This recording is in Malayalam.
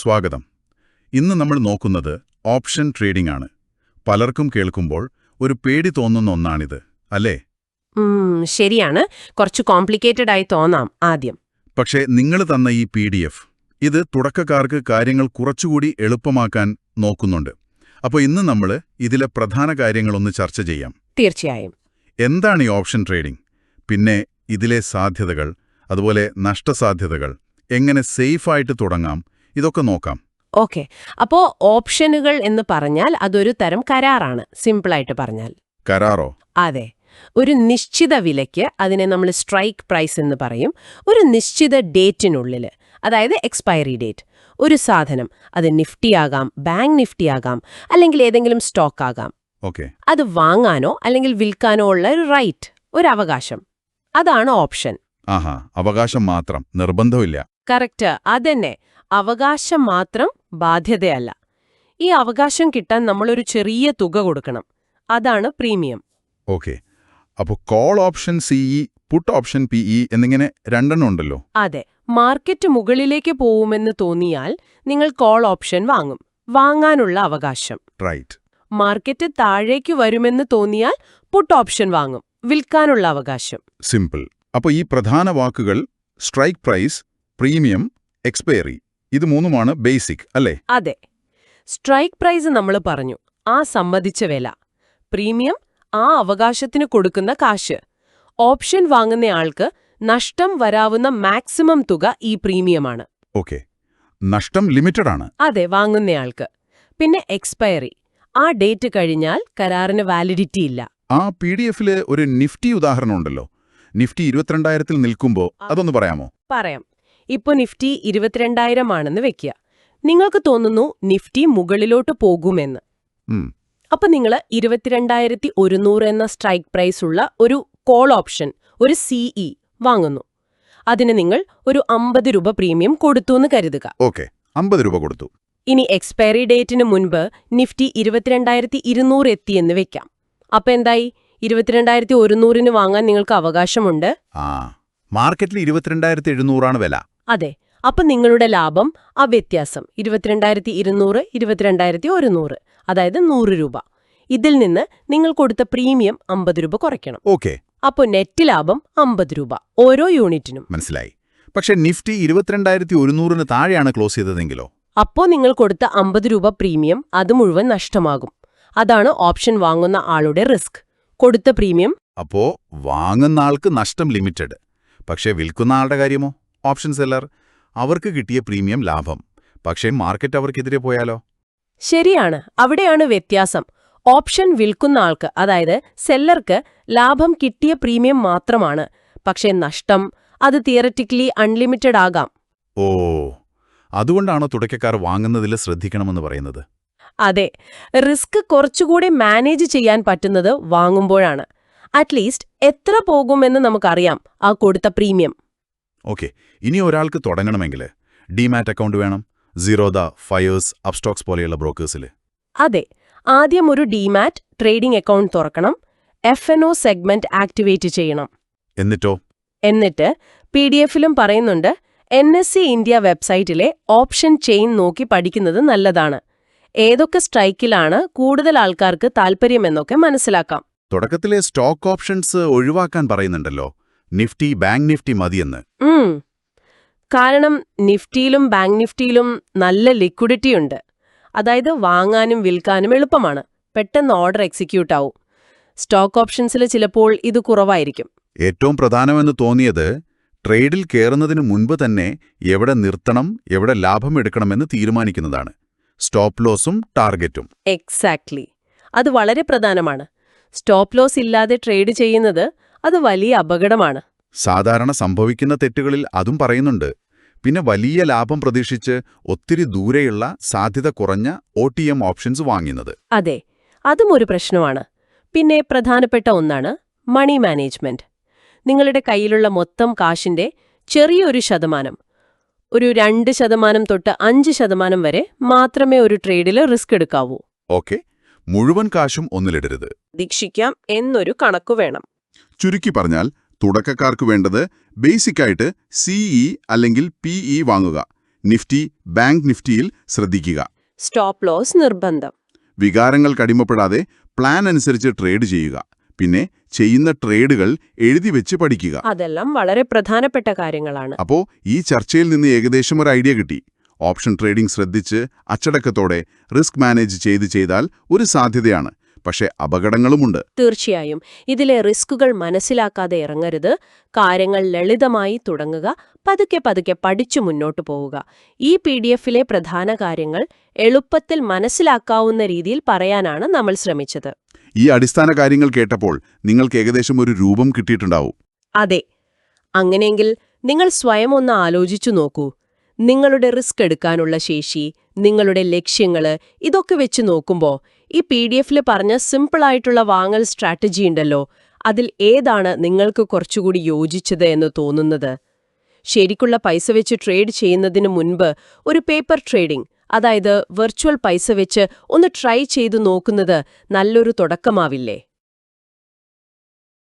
സ്വാഗതം. ഇന്ന് നമ്മൾ നോക്കുന്നത് ഓപ്ഷൻ ട്രേഡിംഗ് ആണ് പലർക്കും കേൾക്കുമ്പോൾ ഒരു പേടി തോന്നുന്ന ഒന്നാണിത് അല്ലേ? ശരിയാണ്. കുറച്ച് കോംപ്ലിക്കേറ്റഡ് ആയി തോന്നാം ആദ്യം. പക്ഷേ നിങ്ങൾ തന്ന ഈ പി ഡി എഫ് ഇത് തുടക്കക്കാർക്ക് കാര്യങ്ങൾ കുറച്ചുകൂടി എളുപ്പമാക്കാൻ നോക്കുന്നുണ്ട്. അപ്പോൾ ഇന്ന് നമ്മൾ ഇതിലെ പ്രധാന കാര്യങ്ങളൊന്ന് ചർച്ച ചെയ്യാം. തീർച്ചയായും. എന്താണ് ഈ ഓപ്ഷൻ ട്രേഡിംഗ്? പിന്നെ ഇതിലെ സാധ്യതകൾ അതുപോലെ നഷ്ടസാധ്യതകൾ എങ്ങനെ സേഫായിട്ട് തുടങ്ങാം ഇതൊക്കെ നോക്കാം. ഓക്കെ. അപ്പോ ഓപ്ഷനുകൾ എന്ന് പറഞ്ഞാൽ അതൊരു തരം കരാറാണ്. സിമ്പിളായിട്ട് പറഞ്ഞാൽ. കരാറോ? അതെ. ഒരു നിശ്ചിത വിലയ്ക്ക് അതിനെ നമ്മൾ സ്ട്രൈക്ക് പ്രൈസ് എന്ന് പറയും. ഒരു നിശ്ചിത ഡേറ്റിനുള്ളിൽ അതായത് എക്സ്പയറി ഡേറ്റ് ഒരു സാധനം അത് നിഫ്റ്റി ആകാം ബാങ്ക് നിഫ്റ്റി ആകാം അല്ലെങ്കിൽ ഏതെങ്കിലും സ്റ്റോക്ക് ആകാം ഓക്കെ. അത് വാങ്ങാനോ അല്ലെങ്കിൽ വിൽക്കാനോ ഉള്ള ഒരു റൈറ്റ് ഒരു അവകാശം. അതാണ് ഓപ്ഷൻ. ആഹാ. അവകാശം മാത്രം. നിർബന്ധമില്ല. കറക്റ്റ്. അതന്നെ. അവകാശം മാത്രം ബാധ്യതയല്ല. ഈ അവകാശം കിട്ടാൻ നമ്മളൊരു ചെറിയ തുക കൊടുക്കണം. അതാണ് പ്രീമിയം. ഓക്കെ. അപ്പോൾ call option CE put option PE എന്നിങ്ങനെ രണ്ടെണ്ണം ഉണ്ടല്ലോ? അതെ. മാർക്കറ്റ് മുകളിലേക്ക് പോവുമെന്ന് തോന്നിയാൽ നിങ്ങൾ കോൾ ഓപ്ഷൻ വാങ്ങും. വാങ്ങാനുള്ള അവകാശം. റൈറ്റ് മാർക്കറ്റ് താഴേക്ക് വരുമെന്ന് തോന്നിയാൽ പുട്ട് ഓപ്ഷൻ വാങ്ങും. വിൽക്കാനുള്ള അവകാശം. സിമ്പിൾ അപ്പോൾ ഈ പ്രധാന വാക്കുകൾ സ്ട്രൈക്ക് പ്രൈസ് പ്രീമിയം എക്സ്പയറി ഇത് മൂന്നുമാണ് ബേസിക് അല്ലേ? അതെ. സ്ട്രൈക്ക് പ്രൈസ് നമ്മൾ പറഞ്ഞു. ആ സമ്മതിച്ച വില. പ്രീമിയം ആ അവകാശത്തിന് കൊടുക്കുന്ന കാശ്. ഓപ്ഷൻ വാങ്ങുന്ന ആൾക്ക് നഷ്ടം വരാവുന്ന മാക്സിമം തുക ഈ പ്രീമിയമാണ്. ഓക്കെ. നഷ്ടം ലിമിറ്റഡ് ആണ് അതെ വാങ്ങുന്നയാൾക്ക് പിന്നെ എക്സ്പയറി. ആ ഡേറ്റ് കഴിഞ്ഞാൽ കരാറിന് വാലിഡിറ്റി ഇല്ല. ആ പി ഡി എഫിൽ ഒരു നിഫ്റ്റി ഉദാഹരണം ഉണ്ടല്ലോ നിഫ്റ്റി ഇരുപത്തിരണ്ടായിരത്തിൽ നിൽക്കുമ്പോൾ അതൊന്ന് പറയാമോ? പറയാം. ഇപ്പൊ നിഫ്റ്റി ഇരുപത്തിരണ്ടായിരം ആണെന്ന് വെക്കുക നിങ്ങൾക്ക് തോന്നുന്നു നിഫ്റ്റി മുകളിലോട്ട് പോകുമെന്ന്. അപ്പൊ നിങ്ങൾ ഇരുപത്തിരണ്ടായിരത്തി ഒരുന്നൂറ് എന്ന സ്ട്രൈക്ക് പ്രൈസ് ഉള്ള ഒരു കോൾ ഓപ്ഷൻ ഒരു സിഇ വാങ്ങുന്നു. അതിന് നിങ്ങൾ ഒരു അമ്പത് രൂപ പ്രീമിയം കൊടുത്തു എന്ന് കരുതുക. ഓക്കെ. അമ്പത് രൂപ കൊടുത്തു. ഇനി എക്സ്പയറി ഡേറ്റിന് മുൻപ് നിഫ്റ്റി ഇരുപത്തിരണ്ടായിരത്തി ഇരുന്നൂറ് എത്തിയെന്ന് വെക്കാം. അപ്പൊ എന്തായി? ഇരുപത്തിരണ്ടായിരത്തി ഒരുന്നൂറിന് വാങ്ങാൻ നിങ്ങൾക്ക് അവകാശമുണ്ട്. ആ. മാർക്കറ്റിൽ ഇരുപത്തിരണ്ടായിരത്തി എഴുന്നൂറാണ് വില. അതെ അപ്പം നിങ്ങളുടെ ലാഭം ആ വ്യത്യാസം ഇരുപത്തിരണ്ടായിരത്തി ഇരുന്നൂറ് ഇരുപത്തിരണ്ടായിരത്തി ഒരുന്നൂറ് അതായത് നൂറ് രൂപ. ഇതിൽ നിന്ന് നിങ്ങൾ കൊടുത്ത പ്രീമിയം അമ്പത് രൂപ കുറയ്ക്കണം. ഓക്കെ. അപ്പോൾ നെറ്റ് ലാഭം അമ്പത് രൂപ ഓരോ യൂണിറ്റിനും. മനസ്സിലായി. പക്ഷേ നിഫ്റ്റി ഇരുപത്തിരണ്ടായിരത്തി ഒരുന്നൂറിന് താഴെയാണ് ക്ലോസ് ചെയ്തതെങ്കിലോ? അപ്പോൾ നിങ്ങൾ കൊടുത്ത അമ്പത് രൂപ പ്രീമിയം അത് മുഴുവൻ നഷ്ടമാകും. അതാണ് ഓപ്ഷൻ വാങ്ങുന്ന ആളുടെ റിസ്ക്. കൊടുത്ത പ്രീമിയം അപ്പോ വാങ്ങുന്ന ആൾക്ക് നഷ്ടം ലിമിറ്റഡ്. പക്ഷേ വിൽക്കുന്ന ആളുടെ കാര്യമോ? ഓപ്ഷൻ സെല്ലർ അവർക്ക് കിട്ടിയ പ്രീമിയം ലാഭം. പക്ഷേ മാർക്കറ്റ് അവർക്കെതിരെ പോയാലോ? ശരിയാണ് അവിടെയാണ് വ്യത്യാസം. ഓപ്ഷൻ വിൽക്കുന്ന ആൾക്ക് അതായത് സെല്ലർക്ക് ലാഭം കിട്ടിയ പ്രീമിയം മാത്രമാണ്. പക്ഷേ നഷ്ടം അത് തിയററ്റിക്കലി അൺലിമിറ്റഡ് ആകാം. ഓ അതുകൊണ്ടാണോ തുടക്കക്കാർ വാങ്ങുന്നതിൽ ശ്രദ്ധിക്കണമെന്ന് പറയുന്നത്? അതെ റിസ്ക് കുറച്ചുകൂടി മാനേജ് ചെയ്യാൻ പറ്റുന്നത് വാങ്ങുമ്പോഴാണ്. അറ്റ്ലീസ്റ്റ് എത്ര പോകുമെന്ന് നമുക്കറിയാം ആ കൊടുത്ത പ്രീമിയം. ഓക്കെ ഇനി ഒരാൾക്ക് തുടങ്ങണമെങ്കിൽ ഡിമാറ്റ് അക്കൗണ്ട് വേണം സീറോദ ഫയേഴ്സ് അപ്സ്റ്റോക്സ് പോലെയുള്ള ബ്രോക്കേഴ്സിൽ അതെ ആദ്യം ഒരു ഡിമാറ്റ് ട്രേഡിംഗ് അക്കൗണ്ട് തുറക്കണം F N O segment activate ചെയ്യണം. എന്നിട്ടോ? എന്നിട്ട് പി ഡി എഫിലും പറയുന്നുണ്ട് എൻ എസ് സി ഇന്ത്യ വെബ്സൈറ്റിലെ ഓപ്ഷൻ ചെയിൻ നോക്കി പഠിക്കുന്നത് നല്ലതാണ്. ഏതൊക്കെ സ്ട്രൈക്കിലാണ് കൂടുതൽ ആൾക്കാർക്ക് താൽപ്പര്യമെന്നൊക്കെ മനസ്സിലാക്കാം. തുടക്കത്തിലെ സ്റ്റോക്ക് ഓപ്ഷൻസ് ഒഴിവാക്കാൻ പറയുന്നുണ്ടല്ലോ. നിഫ്റ്റി ബാങ്ക് നിഫ്റ്റി മതിയെന്ന്. കാരണം നിഫ്റ്റിയിലും ബാങ്ക് നിഫ്റ്റിയിലും നല്ല ലിക്വിഡിറ്റി ഉണ്ട്. അതായത് വാങ്ങാനും വിൽക്കാനും എളുപ്പമാണ്. പെട്ടെന്ന് ഓർഡർ എക്സിക്യൂട്ട് ആവും. സ്റ്റോക്ക് ഓപ്ഷൻസിൽ ചിലപ്പോൾ ഇത് കുറവായിരിക്കും. ഏറ്റവും പ്രധാനമെന്ന് തോന്നിയത് ട്രേഡിൽ കയറുന്നതിന് മുൻപ് തന്നെ എവിടെ നിർത്തണം എവിടെ ലാഭം എടുക്കണമെന്ന് തീരുമാനിക്കുന്നതാണ്. സ്റ്റോപ്പ് ലോസും ടാർഗറ്റും. എക്സാക്ട്ലി. അത് വളരെ പ്രധാനമാണ്. സ്റ്റോപ്പ് ലോസ് ഇല്ലാതെ ട്രേഡ് ചെയ്യുന്നത് അത് വലിയ അപകടമാണ്. സാധാരണ സംഭവിക്കുന്ന തെറ്റുകളിൽ അതും പറയുന്നുണ്ട്. പിന്നെ വലിയ ലാഭം പ്രതീക്ഷിച്ച് ഒത്തിരി ദൂരെയുള്ള സാധ്യത കുറഞ്ഞ ഒ ഓപ്ഷൻസ് വാങ്ങുന്നത്. അതെ അതും ഒരു പ്രശ്നമാണ്. പിന്നെ പ്രധാനപ്പെട്ട ഒന്നാണ് മണി മാനേജ്മെന്റ്. നിങ്ങളുടെ കയ്യിലുള്ള മൊത്തം കാശിന്റെ ചെറിയൊരു ശതമാനം ഒരു രണ്ട് ശതമാനം തൊട്ട് അഞ്ച് ശതമാനം വരെ മാത്രമേ ഒരു ട്രേഡിൽ റിസ്ക് എടുക്കാവൂ. ഓക്കെ മുഴുവൻ കാശും ഒന്നിലിടരുത്. ദീക്ഷിക്കാം എന്നൊരു കണക്കു വേണം. ചുരുക്കി പറഞ്ഞാൽ തുടക്കക്കാർക്ക് വേണ്ടത് ബേസിക്കായിട്ട് സിഇ അല്ലെങ്കിൽ പിഇ വാങ്ങുക. നിഫ്റ്റി ബാങ്ക് നിഫ്റ്റിയിൽ ശ്രദ്ധിക്കുക. സ്റ്റോപ്പ് ലോസ് നിർബന്ധം. വികാരങ്ങൾ കടിമപ്പെടാതെ പ്ലാൻ അനുസരിച്ച് ട്രേഡ് ചെയ്യുക. പിന്നെ ചെയ്യുന്ന ട്രേഡുകൾ എഴുതി വെച്ച് പഠിക്കുക. അതെല്ലാം വളരെ പ്രധാനപ്പെട്ട കാര്യങ്ങളാണ്. അപ്പോ ഈ ചർച്ചയിൽ നിന്ന് ഏകദേശം ഒരു ഐഡിയ കിട്ടി. ഓപ്ഷൻ ട്രേഡിംഗ് ശ്രദ്ധിച്ച് അച്ചടക്കത്തോടെ റിസ്ക് മാനേജ് ചെയ്ത് ചെയ്താൽ ഒരു സാധ്യതയാണ്. പക്ഷേ അപകടങ്ങളുമുണ്ട്. തീർച്ചയായും. ഇതിലെ റിസ്കുകൾ മനസ്സിലാക്കാതെ ഇറങ്ങരുത്. കാര്യങ്ങൾ ലളിതമായി തുടങ്ങുക. പതുക്കെ പതുക്കെ പഠിച്ചു മുന്നോട്ടു പോവുക. ഈ പി ഡി എഫിലെ പ്രധാന കാര്യങ്ങൾ എളുപ്പത്തിൽ മനസ്സിലാക്കാവുന്ന രീതിയിൽ പറയാനാണ് നമ്മൾ ശ്രമിച്ചത്. ഈ അടിസ്ഥാന കാര്യങ്ങൾ കേട്ടപ്പോൾ നിങ്ങൾക്ക് ഏകദേശം ഒരു രൂപം കിട്ടിയിട്ടുണ്ടാവും. അതെ. അങ്ങനെയെങ്കിൽ നിങ്ങൾ സ്വയം ഒന്ന് ആലോചിച്ചു നോക്കൂ. നിങ്ങളുടെ റിസ്ക് എടുക്കാനുള്ള ശേഷി നിങ്ങളുടെ ലക്ഷ്യങ്ങൾ ഇതൊക്കെ വെച്ച് നോക്കുമ്പോൾ ഈ പി ഡി എഫിൽ പറഞ്ഞ സിമ്പിളായിട്ടുള്ള വാങ്ങൽ സ്ട്രാറ്റജി ഉണ്ടല്ലോ. അതിൽ ഏതാണ് നിങ്ങൾക്ക് കുറച്ചുകൂടി യോജിച്ചത് എന്ന് തോന്നുന്നത്? ശരിക്കുള്ള പൈസ വെച്ച് ട്രേഡ് ചെയ്യുന്നതിന് മുൻപ് ഒരു പേപ്പർ ട്രേഡിംഗ് അതായത് വെർച്വൽ പൈസ വെച്ച് ഒന്ന് ട്രൈ ചെയ്തു നോക്കുന്നത് നല്ലൊരു തുടക്കമാവില്ലേ?